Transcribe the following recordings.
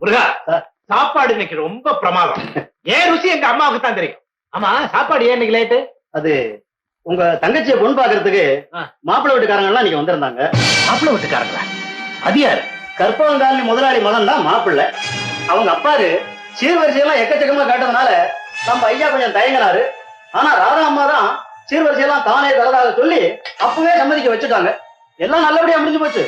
முருகா. சாப்பாடு இன்னைக்கு ரொம்ப பிரமாதம். ஏன் ருசி எங்க அம்மாவுக்கு தான் தெரியும்? ஆமா சாப்பாடு ஏன் இன்னைக்கு லேட்டு அது உங்க தங்கச்சியை பொண்ணு பாக்குறதுக்கு. மாப்பிள்ளை வீட்டுக்காரங்க எல்லாம் நீங்க வந்திருந்தாங்க. மாப்பிள்ள வீட்டுக்காரங்களா? அது யாரு? கற்பகங்காலனி முதலாளி மகன் தான் மாப்பிள்ளை. அவங்க அப்பாரு சீர்வரிசையெல்லாம் எக்கச்சக்கமா காட்டுறதுனால நம்ம ஐயா கொஞ்சம் தயங்கினாரு. ஆனா ராதா அம்மா தான் சீர்வரிசையெல்லாம் தானே தரதாக சொல்லி அப்பவே சம்மதிக்க வச்சுட்டாங்க. எல்லாம் நல்லபடியா முடிஞ்சு போச்சு.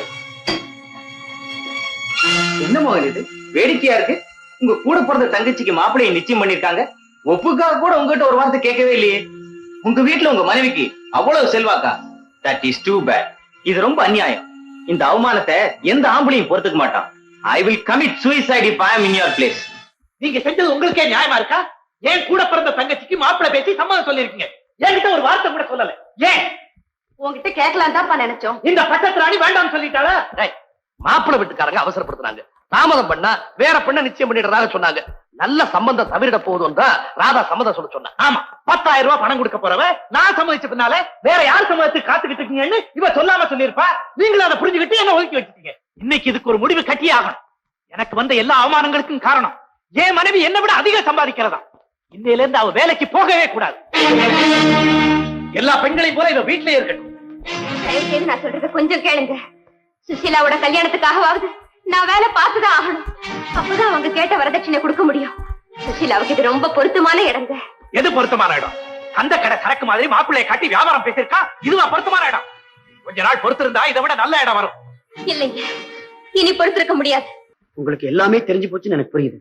என்ன மகன் இது? வேடிக்கையா இருக்கு. உங்க கூட பிறந்த தங்கச்சிக்கு மாப்பிள்ளையை நிச்சயம் பண்ணிருக்காங்க. ஒப்புக்காக கூட உங்ககிட்ட ஒரு வார்த்தை கேட்கவே இல்லையே. உங்க வீட்டுல உங்க மனைவிக்கு அவ்வளவு செல்வாக்கா? தட் இஸ் டூ பேட் இது ரொம்ப அநியாயம். இந்த அவமானத்தை எந்த ஆம்பளையும் பொறுத்துக்க மாட்டான். I will commit suicide if I am in your place. நீங்க செஞ்சது உங்களுக்கே நியாயமா இருக்கா? ஏன் கூட பிறந்த தங்கச்சிக்கு மாப்பிள்ளை பேசி சம்மதம் சொல்லிருக்கீங்க என்கிட்ட ஒரு வார்த்தை கூட சொல்லல. ஏன்? உன்கிட்ட கேட்கலாம் தான்ப்பா நினைச்சோம். இந்த பக்கத்து ராணி வேண்டாம்னு சொல்லிட்டாளா? மாப்பிள்ளை வீட்டுக்காரங்க அவசரப்படுத்துறாங்க. தாமதம் பண்ணா வேற பெண்ணை நிச்சயம் பண்ணிடுறதாக சொன்னாங்க. நல்ல சம்பந்தம் தவிரிட போதும் தான் ராதா சம்மதம் சொல்ல சொன்னா. ஆமா. பத்தாயிரம் ரூபாய் பணம் கொடுக்க போறவ நான் சம்மதிச்ச பின்னால வேற யார் சம்மதத்துக்கு காத்துக்கிட்டு இருக்கீங்கன்னு இவ சொல்லாம சொல்லியிருப்பா. நீங்களும் அதை புரிஞ்சுக்கிட்டு என்ன ஒதுக்கி வச்சுட்டீங்க. இன்னைக்கு இதுக்கு ஒரு முடிவு கட்டியே ஆகணும். எனக்கு வந்த எல்லா அவமானங்களுக்கும் காரணம் என் மனைவி என்னை விட அதிகம் சம்பாதிக்கிறதா. இன்னையில இருந்து அவ வேலைக்கு போகவே கூடாது. எல்லா பெண்களையும் போல இவ வீட்லயே இருக்கட்டும். நான் சொல்றத கொஞ்சம் கேளுங்க. சுசீலாவோட கல்யாணத்துக்காகவாவது நான் வேலை பார்த்துதான் ஆகணும். அப்பதான் அவங்க கேட்ட வரதட்சணை கொடுக்க முடியும். சுசீலாவுக்கு இது ரொம்ப பொருத்தமான இடங்க. எது பொருத்தமான இடம்? அந்த கடை சரக்கு மாதிரி மாப்பிள்ளைய காட்டி வியாபாரம் பேசியிருக்கா? இதுவா பொருத்தமான இடம்? கொஞ்ச நாள் பொறுத்திருந்தா இதை விட நல்ல இடம் வரும். இல்லைங்க. இனி பொறுத்திருக்க முடியாது. உங்களுக்கு எல்லாமே தெரிஞ்சு போச்சுன்னு எனக்கு புரியுது.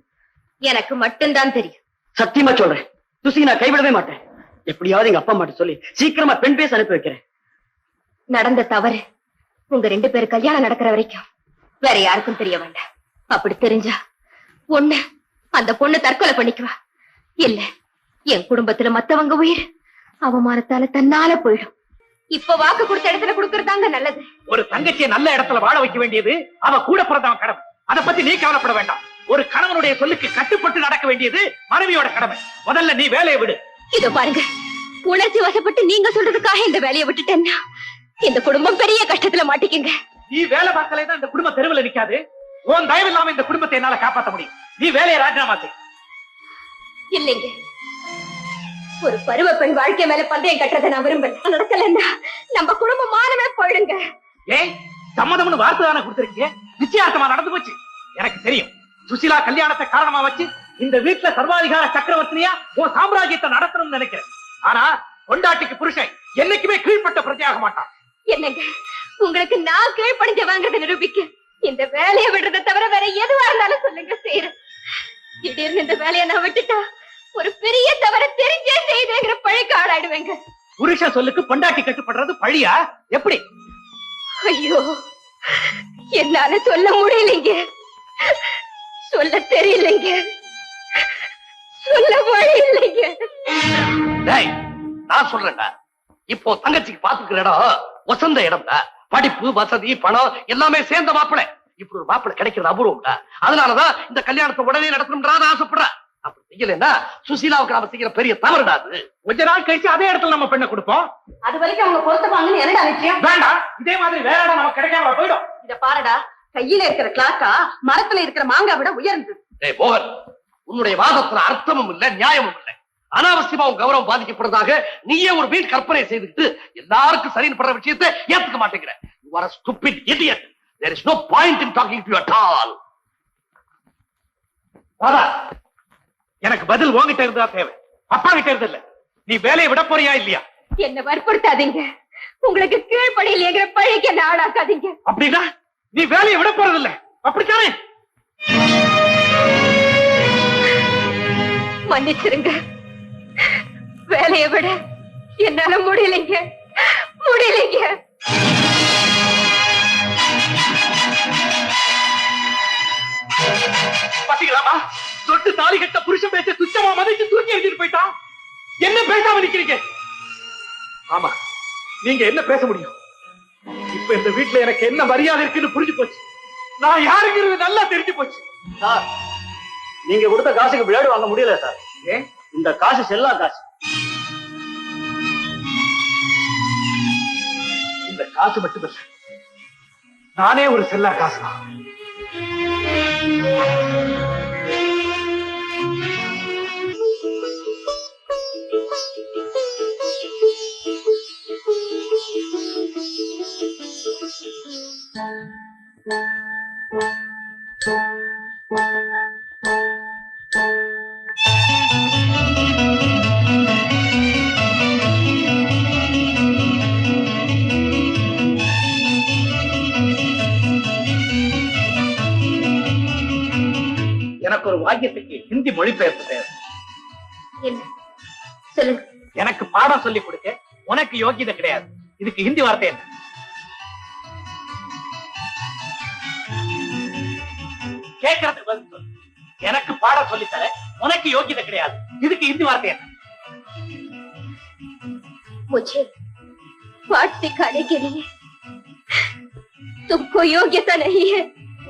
எனக்கு மட்டும்தான் தெரியும். சத்தியமா சொல்றேன். சுசி நான் கைவிடவே மாட்டேன். எப்படியாவது எங்க அப்பா அம்மாட்ட சொல்லி சீக்கிரமா பெண் பேச அனுப்பி வைக்கிறேன். நடந்த தவறு. உங்க ரெண்டு பேரும் கல்யாணம் நடக்கிற வரைக்கும் வேற யாருக்கும் தெரிய வேண்டாம். அப்படி தெரிஞ்சா ஒண்ணு அந்த பொண்ணு தற்கொலை பண்ணிக்குவா இல்ல என் குடும்பத்துல மத்தவங்க உயிர் அவமானத்தால தன்னால போயிடும். இப்ப வாக்கு கொடுத்த இடத்துல கொடுக்கறதாங்க நல்லது. ஒரு தங்கச்சியை நல்ல இடத்துல வாழ வைக்க வேண்டியது அவ கூட பிறந்தவன் கடமை. அதை பத்தி நீ கவலைப்பட வேண்டாம். ஒரு கணவனுடைய சொல்லுக்கு கட்டுப்பட்டு நடக்க வேண்டியது மனைவியோட கடமை. முதல்ல நீ வேலையை விடு. இதோ பாருங்க. உணர்ச்சி வசப்பட்டு நீங்க சொல்றதுக்காக இந்த வேலையை விட்டுட்டேன்னா இந்த குடும்பம் பெரிய கஷ்டத்துல மாட்டிக்கிங்க. நீ வேலை பார்க்கலைன்னா இந்த குடும்பம் தெருவில் நிக்காது. உன் தயவு இல்லாம இந்த குடும்பத்தை என்னால காப்பாத்த முடியும். நீ வேலையை ராஜினாமா செய். இல்லைங்க. ஒரு பருவ பெண் வாழ்க்கை மேல பந்தயம் கட்டுறதை நான் விரும்பல. நடக்கலன்னா நம்ம குடும்பம் மானமே போயிடுங்க. ஏய் சம்மதம்னு வார்த்தை தானே கொடுத்திருக்கீங்க? நிச்சயார்த்தமா நடந்து போச்சு. எனக்கு தெரியும். சுசிலா கல்யாணத்தை காரணமா வச்சு இந்த வீட்டுல சர்வாதிகார சக்கரவர்த்தினியா உன் சாம்ராஜ்யத்தை நடத்தணும்னு நினைக்கிறேன். ஆனா பொண்டாட்டிக்கு புருஷன் என்னைக்குமே கீழ்ப்பட்ட பிரஜையாக மாட்டான். என்னங்க? உங்களுக்கு நான் கீழ்ப்படிஞ்சவாங்கிறத நிரூபிக்க. இந்த வேலையை விடுறதை தவிர வேற எதுவா இருந்தாலும் சொல்லுங்க செய்யறேன் திடீர்னு இந்த வேலையை நான் விட்டுட்டா ஒரு பெரிய தவற தெரிஞ்சே செய்தேங்கிற பழிக்கு ஆளாயிடுவேங்க. புருஷன் சொல்லுக்கு பொண்டாட்டி கட்டுப்படுறது பழியா? எப்படி? ஐயோ என்னால சொல்ல முடியலைங்க. சொல்ல தெரியலைங்க. சொல்ல வழி இல்லைங்க நான் சொல்றேன்டா. இப்போ தங்கச்சிக்கு பாத்துக்கிற இடம் வசந்த இடம்டா. படிப்பு வசதி பணம் எல்லாமே சேர்ந்த மாப்பிளை இப்படி ஒரு மாப்பிளை கிடைக்கிறது அபூர்வம்டா. அதனாலதான் இந்த கல்யாணத்தை உடனே நடத்தணும்ன்றத ஆசைப்படுறேன். அப்படி செய்யலைன்னா சுசீலாவுக்கு நாம செய்யற பெரிய தவறுடா அது. கொஞ்ச நாள் கழிச்சு அதே இடத்துல நம்ம பெண்ணை கொடுப்போம். அது வரைக்கும் அவங்க பொருத்தப்பாங்கன்னு என்னடா நிச்சயம் வேண்டாம். இதே மாதிரி வேற இடம் நமக்கு கிடைக்காம போயிடும். இத பாருடா. கையில இருக்கிற கிளாக்கா மரத்துல இருக்கிற மாங்காய் விட உயர்ந்தது. டேய் மோகன் உன்னுடைய வாதத்துல அர்த்தமும் இல்ல நியாயமும் இல்லை. அனாவசியமா உன் கௌரவம் பாதிக்கப்படுறதாக நீயே ஒரு வீண் கற்பனை செய்துக்கிட்டு எல்லாருக்கும் சரின்னு படுற விஷயத்தை ஏத்துக்க மாட்டேங்கிற. Stupid idiot. There is no point in talking to you at all. Radha எனக்கு பதில் உன்கிட்ட இருந்தா தேவை. அப்பா கிட்ட இருந்து இல்ல. நீ வேலையை விட போறியா இல்லையா? என்ன வற்புறுத்தாதீங்க. உங்களுக்கு கீழ்ப்படியிலேங்கிற பழிக்கு என்ன ஆளாக்காதீங்க. அப்படின்னா நீ வேலையை விட போறது இல்ல. அப்படித்தானே? மன்னிச்சிருங்க. வேலையை விட என்னால முடியலைங்க. முடியலைங்க. பாத்தீங்களாமா தொட்டு தாலி கட்ட புருஷன் பேச துச்சமா மதிச்சு தூக்கி எழுதிட்டு போயிட்டான். என்ன பேசாம நிக்கிறீங்க? ஆமா நீங்க என்ன பேச முடியும்? இப்ப இந்த வீட்டுல எனக்கு என்ன மரியாதை இருக்குன்னு புரிஞ்சு போச்சு. நான் யாருங்கிறது நல்லா தெரிஞ்சு போச்சு. சார் நீங்க கொடுத்த காசுக்கு பிளேடு வாங்க முடியல சார். ஏன்? இந்த காசு செல்லா காசு. இந்த காசு மட்டும் நானே ஒரு செல்லா காசு Thank you. எனக்கு ஒரு வாக்கியத்துக்கு ஹிந்தி மொழிபெயர்ப்பு தேவை என்ன சொல்லுங்க எனக்கு பாடம் சொல்லி கொடுக்க உனக்கு யோகியதை கிடையாது இதுக்கு ஹிந்தி வார்த்தை என்ன கேட்கறதுக்கு பதில் சொல்லு எனக்கு பாடம் சொல்லி தர உனக்கு யோகியதை கிடையாது இதுக்கு ஹிந்தி வார்த்தை என்ன मुझे पाठ सिखाने के लिए तुमको योग्यता नहीं है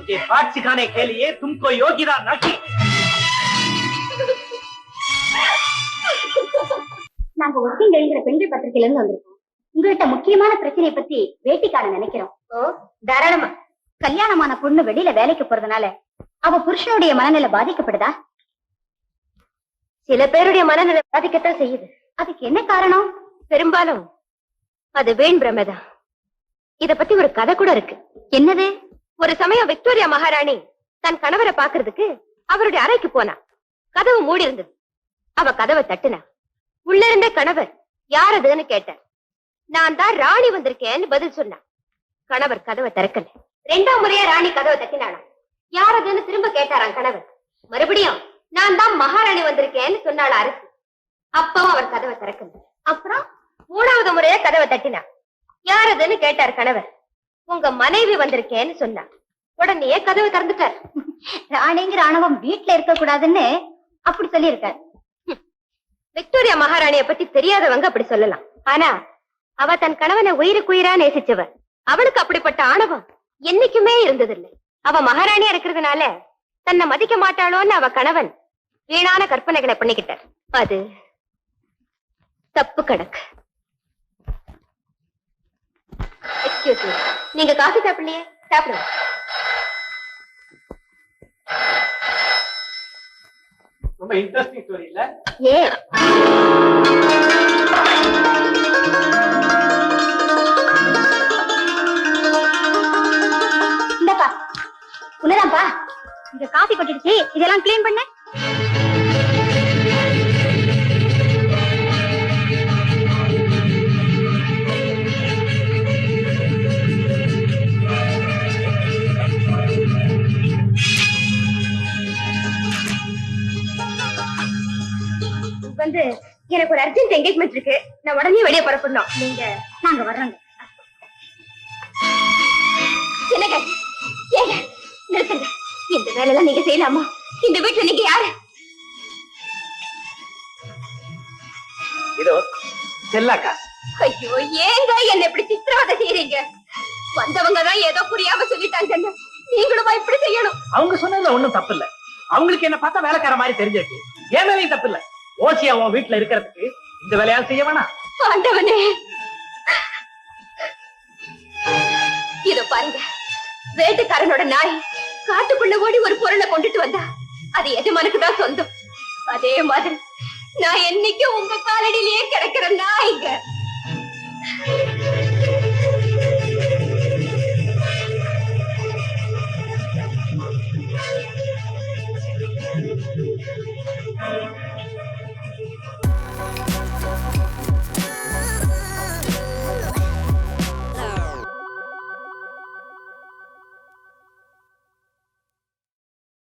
मुझे पाठ सिखाने के लिए तुमको योग्यता नहीं நாங்க ஒர்க்கிங் டேங்கிற பெண்கள் பத்திரிகையில இருந்து வந்திருக்கோம் உங்ககிட்ட முக்கியமான பிரச்சனையை பத்தி பேட்டி காண நினைக்கிறோம் ஓ தாராளமா கல்யாணமான பொண்ணு வெளியில வேலைக்கு போறதுனால அவ புருஷனுடைய மனநிலை பாதிக்கப்படுதா சில பேருடைய மனநிலை பாதிக்கத்தான் செய்யுது அதுக்கு என்ன காரணம் பெரும்பாலும் அது வீண் பிரமைதான் இத பத்தி ஒரு கதை கூட இருக்கு என்னது ஒரு சமயம் விக்டோரியா மகாராணி தன் கணவரை பாக்குறதுக்கு அவருடைய அறைக்கு போனா. கதவு மூடி இருந்தது. அவ கதவை தட்டுனா. உள்ள இருந்த கணவர் யார் அதுன்னு கேட்டார் நான் தான் ராணி வந்திருக்கேன்னு பதில் சொன்னான் கணவர் கதவை திறக்கல. ரெண்டாம் முறையா ராணி கதவை தட்டினானா யார் அதுன்னு திரும்ப கேட்டாராம் கணவர். மறுபடியும் நான் தான் மகாராணி வந்திருக்கேன்னு சொன்னாள் அரசு. அப்பவும் அவர் கதவை திறக்கல. அப்புறம் மூணாவது முறையா கதவை தட்டினா. யார் அதுன்னு கேட்டார் கணவர். உங்க மனைவி வந்திருக்கேன்னு சொன்னா. உடனே கதவை திறந்துட்டார். ராணிங்கிற ஆணவம் வீட்டுல இருக்க கூடாதுன்னு அப்படி சொல்லியிருக்காரு. விக்டோரியா மகாராணிய பத்தி தெரியாதவங்க அப்படி சொல்லலாம். ஆனா அவ தன் கணவனை உயிருக்கு உயிரா நேசிச்சவ. அவளுக்கு அப்படிப்பட்ட ஆணவம் என்னைக்குமே இருந்ததில்லை. அவ மகாராணியா இருக்கிறதுனால தன்னை மதிக்க மாட்டாளோன்னு அவ கணவன் வீணான கற்பனைகளை பண்ணிக்கிட்டார். அது தப்பு கணக்கு. எக்ஸ்கியூஸ் மீ நீங்க காஃபி சாப்பிடலையே? சாப்பிடுங்க. ரொம்ப இன்ட்ரெஸ்டிங் ஸ்டோரி இல்ல? ஏ. இந்தப்பா. உன்னதான்ப்பா இங்க காஃபி கொட்டிடுச்சு. இதெல்லாம் க்ளீன் பண்ண. எனக்கு ஒரு அர்ஜென்ட் என்கேஜ்மெண்ட் இருக்கு. நான் உடனே வெளியே புறப்படணும் நீங்க நாங்க வர்றோங்க. என்னங்க ஏங்க நிறுத்துங்க. இந்த வேலையெல்லாம் நீங்க செய்யலாமா? இந்த வீட்டுல நீங்க யாரு? இதோ செல்லாக்கா. ஐயோ ஏங்க என்ன இப்படி சித்திரவதை செய்யறீங்க வந்தவங்க தான் ஏதோ புரியாம சொல்லிட்டாங்க நீங்களுமா இப்படி செய்யணும்? அவங்க சொன்னதுல ஒண்ணும் தப்பு இல்ல அவங்களுக்கு என்ன பார்த்தா வேலைக்கார மாதிரி தெரிஞ்சிருக்கு. ஏன் மேலேயும் தப்பு இல்ல ஓசியா உன் வீட்டுல இருக்கிறதுக்கு இந்த வேலையா செய்ய வேணாம் ஆண்டவனே. இதோ பாருங்க. வேட்டுக்காரனோட நாய் காட்டுக்குள்ள ஓடி ஒரு பொருளை கொண்டுட்டு வந்தா. அது எஜமானுக்கு தான் சொந்தம். அதே மாதிரி நான் என்னைக்கும் உங்க காலடியிலேயே கிடக்கிற நாய்ங்க.